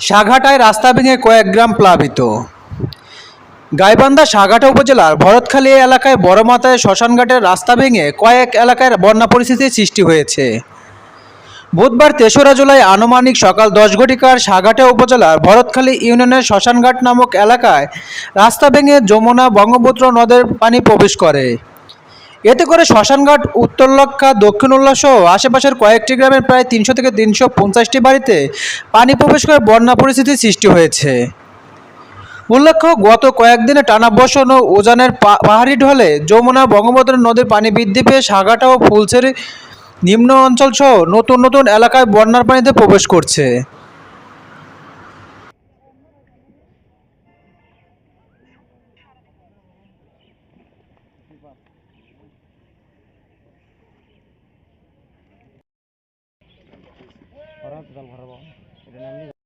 সাঘাটায় রাস্তা ভেঙে কয়েক গ্রাম প্লাবিত। গাইবান্ধা সাঘাটা উপজেলার ভরতখালী এলাকায় বড় মাথায় শ্মশানঘাটের রাস্তা ভেঙে কয়েক এলাকায় বন্যা পরিস্থিতির সৃষ্টি হয়েছে। বুধবার তেসরা জুলাই আনুমানিক সকাল দশ ঘটিকার সাঘাটা উপজেলার ভরতখালী ইউনিয়নের শ্মশানঘাট নামক এলাকায় রাস্তা ভেঙে যমুনা বঙ্গপুত্র নদের পানি প্রবেশ করে। এতে করে শ্মশানঘাট, উত্তর উত্তরলক্ষা দক্ষিণ উল্লাস সহ আশেপাশের কয়েকটি গ্রামের প্রায় তিনশো থেকে তিনশো পঞ্চাশটি বাড়িতে পানি প্রবেশ করে বন্যা পরিস্থিতির সৃষ্টি হয়েছে। উল্লেখ্য গত কয়েকদিনে টানা বর্ষণ ও উজানের পাহাড়ি ঢলে যমুনা বঙ্গবন্ধু নদীর পানি বৃদ্ধি পেয়ে সাগাটা ও ফুলছেরি নিম্ন অঞ্চল সহ নতুন নতুন এলাকায় বন্যার পানিতে প্রবেশ করছে। জল ভরবো এটা